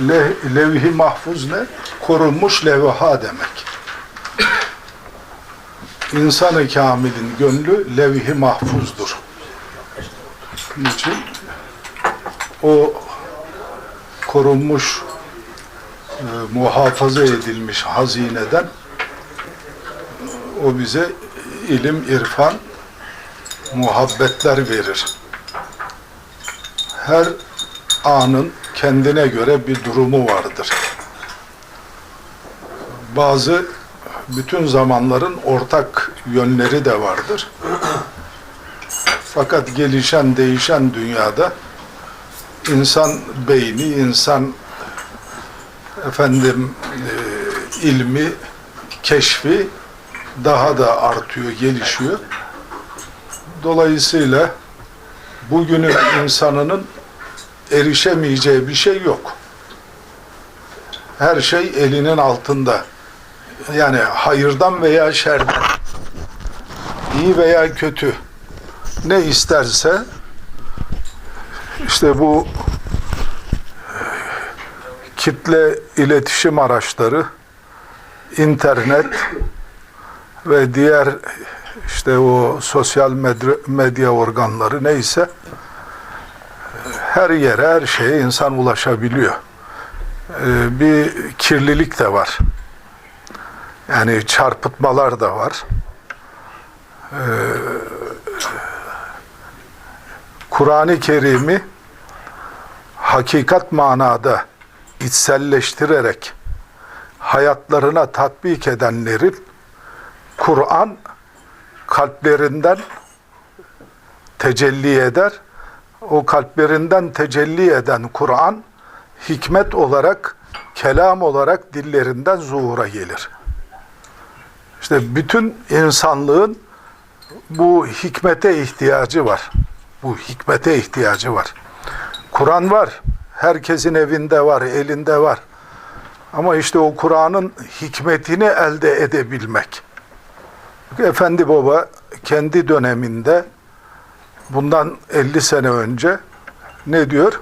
Le, levh-i mahfuz ne? Korunmuş levha demek. İnsan-ı kamilin gönlü levh-i mahfuzdur. Niçin? O korunmuş, e, muhafaza edilmiş hazineden o bize ilim, irfan, muhabbetler verir. Her anın kendine göre bir durumu vardır. Bazı bütün zamanların ortak yönleri de vardır. Fakat gelişen, değişen dünyada insan beyni, insan efendim e, ilmi, keşfi daha da artıyor, gelişiyor. Dolayısıyla bugünün insanının erişemeyeceği bir şey yok. Her şey elinin altında. Yani hayırdan veya şerden, iyi veya kötü ne isterse işte bu kitle iletişim araçları, internet ve diğer işte o sosyal medya, organları neyse her yere, her şeye insan ulaşabiliyor. Ee, bir kirlilik de var. Yani çarpıtmalar da var. Ee, Kur'an-ı Kerim'i hakikat manada içselleştirerek hayatlarına tatbik edenlerin Kur'an kalplerinden tecelli eder. O kalplerinden tecelli eden Kur'an hikmet olarak, kelam olarak dillerinden zuhura gelir. İşte bütün insanlığın bu hikmete ihtiyacı var. Bu hikmete ihtiyacı var. Kur'an var. Herkesin evinde var, elinde var. Ama işte o Kur'an'ın hikmetini elde edebilmek. Efendi Baba kendi döneminde bundan 50 sene önce ne diyor?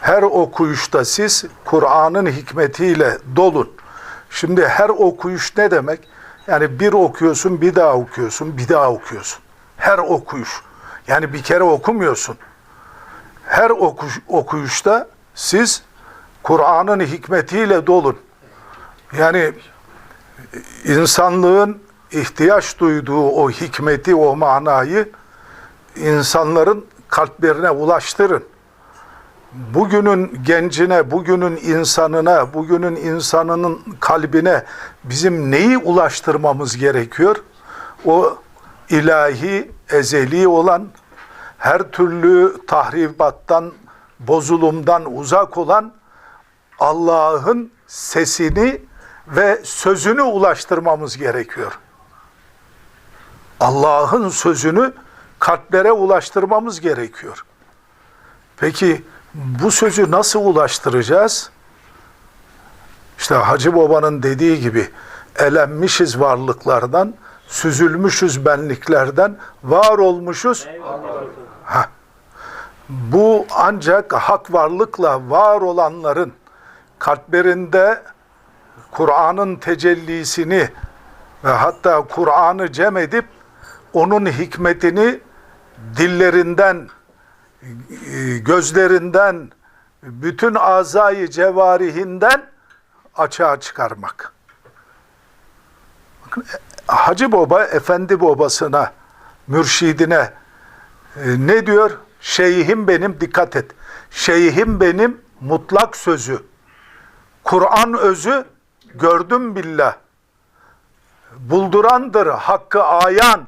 Her okuyuşta siz Kur'an'ın hikmetiyle dolun. Şimdi her okuyuş ne demek? Yani bir okuyorsun, bir daha okuyorsun, bir daha okuyorsun. Her okuyuş. Yani bir kere okumuyorsun. Her okuş, okuyuşta siz Kur'an'ın hikmetiyle dolun. Yani insanlığın ihtiyaç duyduğu o hikmeti, o manayı insanların kalplerine ulaştırın. Bugünün gencine, bugünün insanına, bugünün insanının kalbine bizim neyi ulaştırmamız gerekiyor? O ilahi, ezeli olan, her türlü tahribattan, bozulumdan uzak olan Allah'ın sesini ve sözünü ulaştırmamız gerekiyor. Allah'ın sözünü kalplere ulaştırmamız gerekiyor. Peki bu sözü nasıl ulaştıracağız? İşte Hacı Baba'nın dediği gibi elenmişiz varlıklardan, süzülmüşüz benliklerden, var olmuşuz. Ha. Bu ancak hak varlıkla var olanların kalplerinde Kur'an'ın tecellisini ve hatta Kur'an'ı cem edip onun hikmetini dillerinden, gözlerinden, bütün azayı cevarihinden açığa çıkarmak. Bakın, Hacı Baba, Efendi babasına, mürşidine e, ne diyor? Şeyhim benim, dikkat et. Şeyhim benim mutlak sözü. Kur'an özü gördüm billah. Buldurandır hakkı ayan.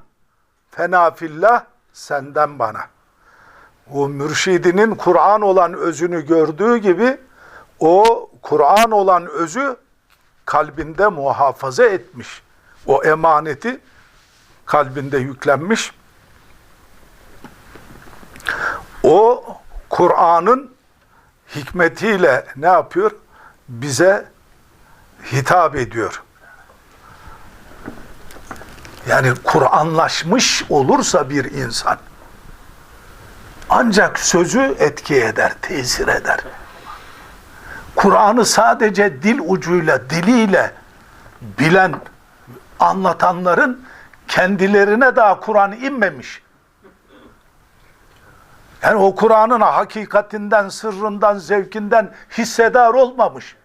Fena fillah senden bana. O mürşidinin Kur'an olan özünü gördüğü gibi o Kur'an olan özü kalbinde muhafaza etmiş. O emaneti kalbinde yüklenmiş. O Kur'an'ın hikmetiyle ne yapıyor? Bize hitap ediyor. Yani Kur'anlaşmış olursa bir insan ancak sözü etki eder, tesir eder. Kur'an'ı sadece dil ucuyla, diliyle bilen anlatanların kendilerine daha Kur'an inmemiş. Yani o Kur'an'ın hakikatinden, sırrından, zevkinden hissedar olmamış.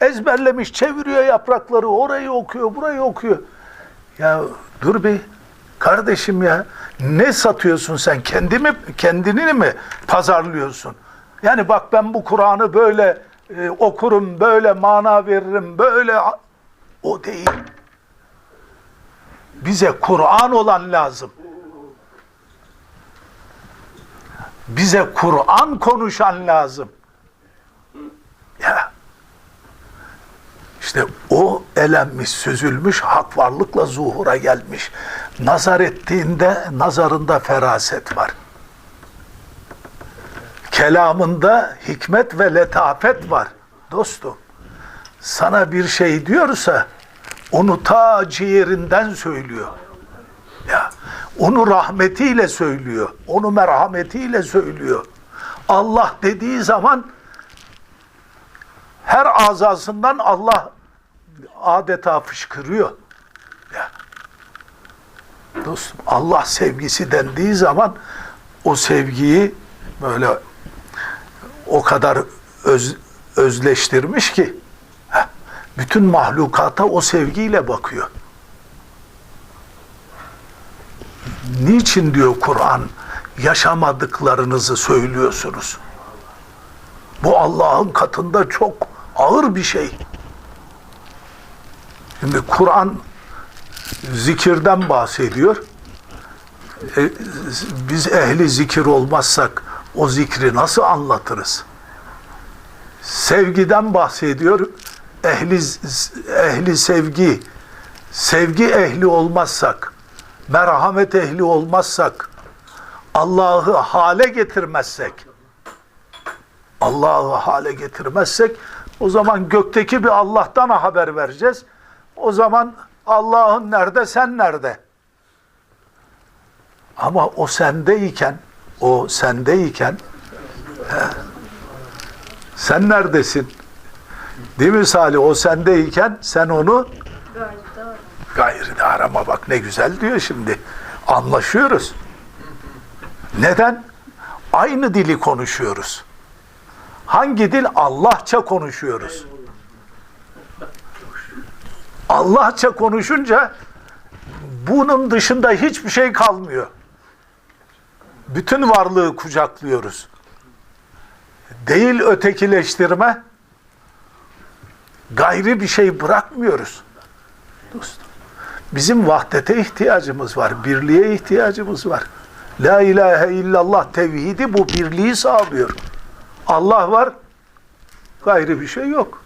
Ezberlemiş, çeviriyor yaprakları, orayı okuyor, burayı okuyor. Ya dur bir kardeşim ya, ne satıyorsun sen? Kendimi, kendini mi pazarlıyorsun? Yani bak ben bu Kur'an'ı böyle e, okurum, böyle mana veririm, böyle o değil. Bize Kur'an olan lazım. Bize Kur'an konuşan lazım. Ya. İşte o elenmiş, süzülmüş, hak varlıkla zuhura gelmiş. Nazar ettiğinde nazarında feraset var. Kelamında hikmet ve letafet var. Dostum, sana bir şey diyorsa onu ta ciğerinden söylüyor. Ya, onu rahmetiyle söylüyor. Onu merhametiyle söylüyor. Allah dediği zaman her azasından Allah adeta fışkırıyor. Ya. Dostum Allah sevgisi dendiği zaman o sevgiyi böyle o kadar öz, özleştirmiş ki heh, bütün mahlukata o sevgiyle bakıyor. Niçin diyor Kur'an yaşamadıklarınızı söylüyorsunuz? Bu Allah'ın katında çok ağır bir şey. Şimdi Kur'an zikirden bahsediyor. E, biz ehli zikir olmazsak o zikri nasıl anlatırız? Sevgiden bahsediyor. Ehli ehli sevgi, sevgi ehli olmazsak, merhamet ehli olmazsak, Allah'ı hale getirmezsek, Allah'ı hale getirmezsek, o zaman gökteki bir Allah'tan haber vereceğiz. O zaman Allah'ın nerede, sen nerede? Ama o sendeyken, o sendeyken, sen neredesin? Değil mi Salih? O sendeyken sen onu gayrı arama bak ne güzel diyor şimdi. Anlaşıyoruz. Neden? Aynı dili konuşuyoruz. Hangi dil? Allahça konuşuyoruz. Allahça konuşunca bunun dışında hiçbir şey kalmıyor. Bütün varlığı kucaklıyoruz. Değil ötekileştirme, gayri bir şey bırakmıyoruz. Dostum, bizim vahdete ihtiyacımız var, birliğe ihtiyacımız var. La ilahe illallah tevhidi bu birliği sağlıyor. Allah var, gayri bir şey yok.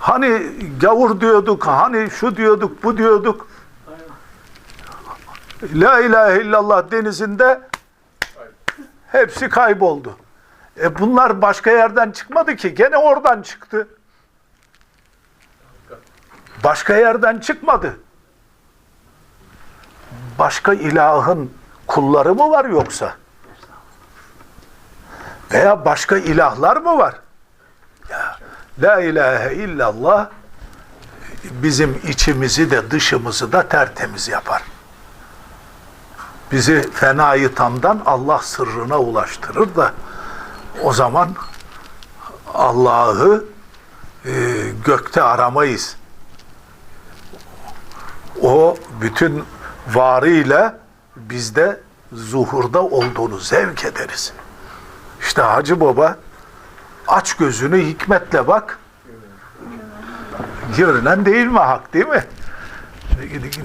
Hani gavur diyorduk, hani şu diyorduk, bu diyorduk. La ilahe illallah denizinde hepsi kayboldu. E bunlar başka yerden çıkmadı ki, gene oradan çıktı. Başka yerden çıkmadı. Başka ilahın kulları mı var yoksa? Veya başka ilahlar mı var? Ya, La ilahe illallah bizim içimizi de dışımızı da tertemiz yapar. Bizi fenayı tamdan Allah sırrına ulaştırır da o zaman Allah'ı e, gökte aramayız. O bütün varıyla bizde zuhurda olduğunu zevk ederiz. İşte Hacı Baba aç gözünü hikmetle bak. Görünen değil mi hak değil mi?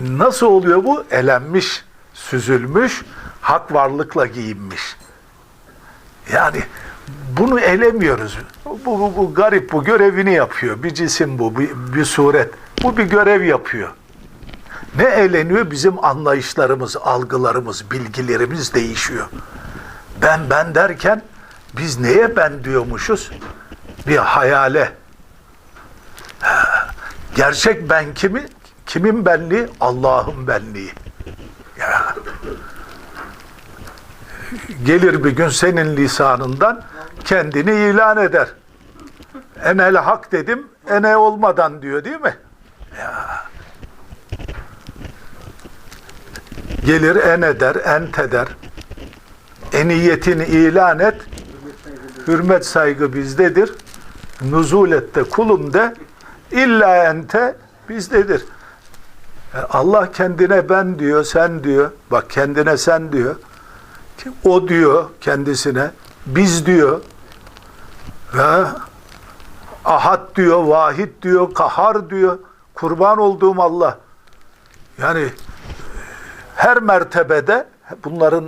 Nasıl oluyor bu? Elenmiş, süzülmüş, hak varlıkla giyinmiş. Yani bunu elemiyoruz. Bu, bu, bu garip, bu görevini yapıyor. Bir cisim bu, bir, bir suret. Bu bir görev yapıyor. Ne eğleniyor? Bizim anlayışlarımız, algılarımız, bilgilerimiz değişiyor. Ben ben derken biz neye ben diyormuşuz? Bir hayale. Gerçek ben kimi? Kimin benliği? Allah'ın benliği. Ya. Gelir bir gün senin lisanından kendini ilan eder. Enel hak dedim, ene olmadan diyor değil mi? Gelir ene der, ente der. Eniyetini ilan et. Hürmet saygı bizdedir. Nuzul et de kulum de. İlla ente bizdedir. E, Allah kendine ben diyor, sen diyor. Bak kendine sen diyor. O diyor kendisine. Biz diyor. Ve ahad diyor, vahid diyor, kahar diyor. Kurban olduğum Allah. Yani her mertebede bunların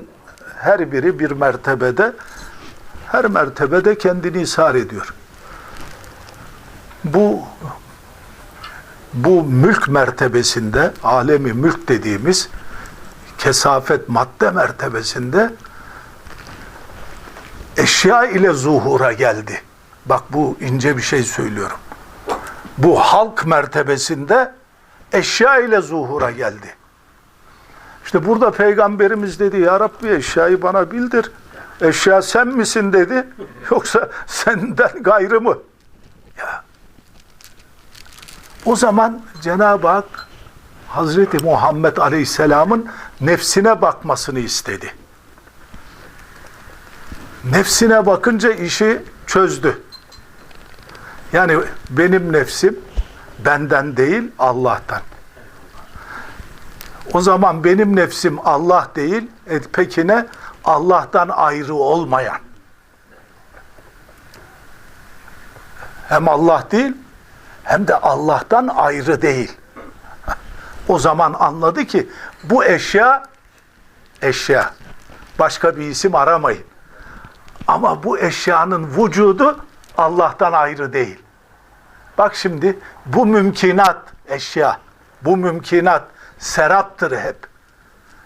her biri bir mertebede her mertebede kendini ishar ediyor. Bu bu mülk mertebesinde alemi mülk dediğimiz kesafet madde mertebesinde eşya ile zuhura geldi. Bak bu ince bir şey söylüyorum. Bu halk mertebesinde eşya ile zuhura geldi. İşte burada peygamberimiz dedi ya Rabbi eşyayı bana bildir. Eşya sen misin dedi. Yoksa senden gayrı mı? Ya. O zaman Cenab-ı Hak Hazreti Muhammed Aleyhisselam'ın nefsine bakmasını istedi. Nefsine bakınca işi çözdü. Yani benim nefsim benden değil Allah'tan. O zaman benim nefsim Allah değil, e peki ne? Allah'tan ayrı olmayan. Hem Allah değil, hem de Allah'tan ayrı değil. O zaman anladı ki bu eşya, eşya, başka bir isim aramayın. Ama bu eşyanın vücudu Allah'tan ayrı değil. Bak şimdi bu mümkinat eşya, bu mümkinat seraptır hep.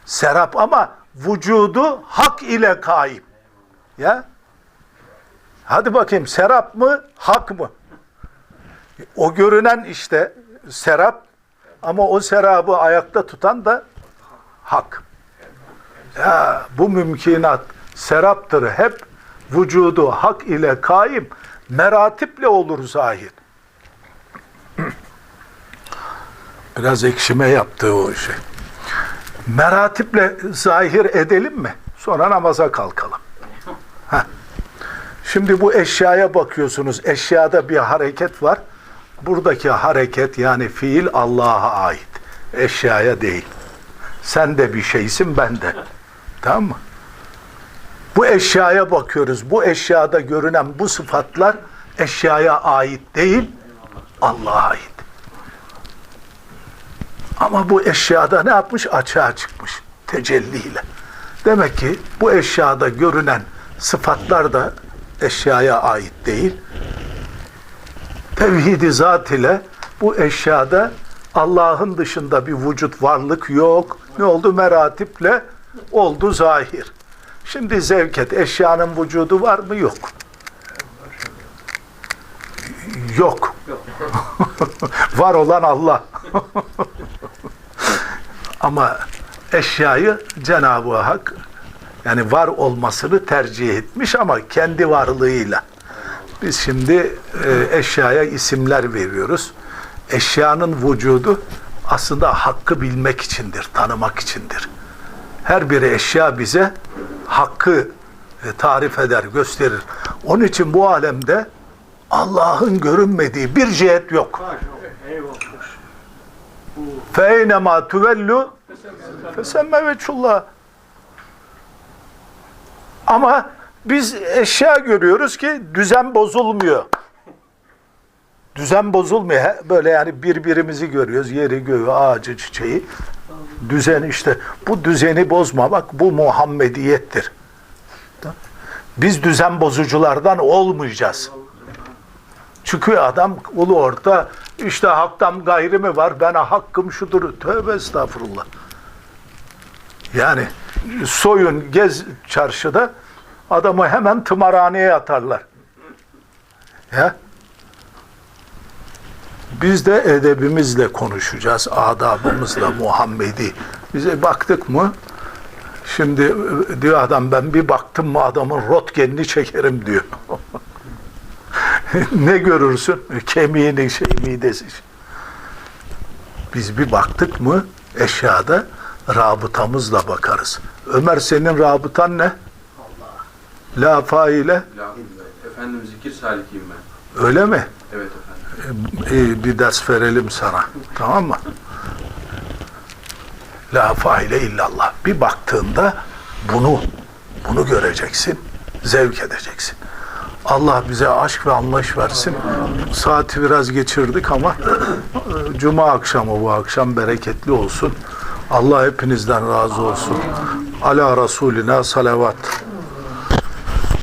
Serap ama vücudu hak ile kaim. Ya. Hadi bakayım serap mı, hak mı? O görünen işte serap ama o serabı ayakta tutan da hak. Ya bu mümkinat seraptır hep vücudu hak ile kaim meratiple olur zahir. Biraz ekşime yaptı o şey. Meratiple zahir edelim mi? Sonra namaza kalkalım. Heh. Şimdi bu eşyaya bakıyorsunuz. Eşyada bir hareket var. Buradaki hareket yani fiil Allah'a ait. Eşyaya değil. Sen de bir şeysin ben de. Tamam mı? Bu eşyaya bakıyoruz. Bu eşyada görünen bu sıfatlar eşyaya ait değil, Allah'a ait. Ama bu eşyada ne yapmış? Açığa çıkmış. Tecelliyle. Demek ki bu eşyada görünen sıfatlar da eşyaya ait değil. Tevhidi zat ile bu eşyada Allah'ın dışında bir vücut varlık yok. Ne oldu? Meratiple oldu zahir. Şimdi zevket eşyanın vücudu var mı? Yok. Yok. var olan Allah. Ama eşyayı Cenab-ı Hak yani var olmasını tercih etmiş ama kendi varlığıyla. Biz şimdi e, eşyaya isimler veriyoruz. Eşyanın vücudu aslında hakkı bilmek içindir, tanımak içindir. Her bir eşya bize hakkı e, tarif eder, gösterir. Onun için bu alemde Allah'ın görünmediği bir cihet yok. فَاَيْنَمَا تُوَلُّ فَسَمَّ veçullah. Ama biz eşya görüyoruz ki düzen bozulmuyor. Düzen bozulmuyor. He- Böyle yani birbirimizi görüyoruz. Yeri, göğü, ağacı, çiçeği. Düzen işte. Bu düzeni bozmamak bu Muhammediyettir. Biz düzen bozuculardan olmayacağız. Çıkıyor adam ulu orta işte haktan gayrı mı var ben hakkım şudur tövbe estağfurullah. Yani soyun gez çarşıda adamı hemen tımarhaneye atarlar. Ya. Biz de edebimizle konuşacağız, adabımızla Muhammedi. Bize baktık mı? Şimdi diyor adam ben bir baktım mı adamın rotgenini çekerim diyor. ne görürsün? Kemiğini, şey, midesi. Biz bir baktık mı eşyada rabıtamızla bakarız. Ömer senin rabıtan ne? La faile La- Efendim zikir salikiyim ben. öyle mi? Evet efendim. Ee, bir ders verelim sana. Tamam mı? La faile illallah. Bir baktığında bunu bunu göreceksin. Zevk edeceksin. Allah bize aşk ve anlayış versin. Saati biraz geçirdik ama cuma akşamı bu akşam bereketli olsun. Allah hepinizden razı olsun. Ala Resulina salavat.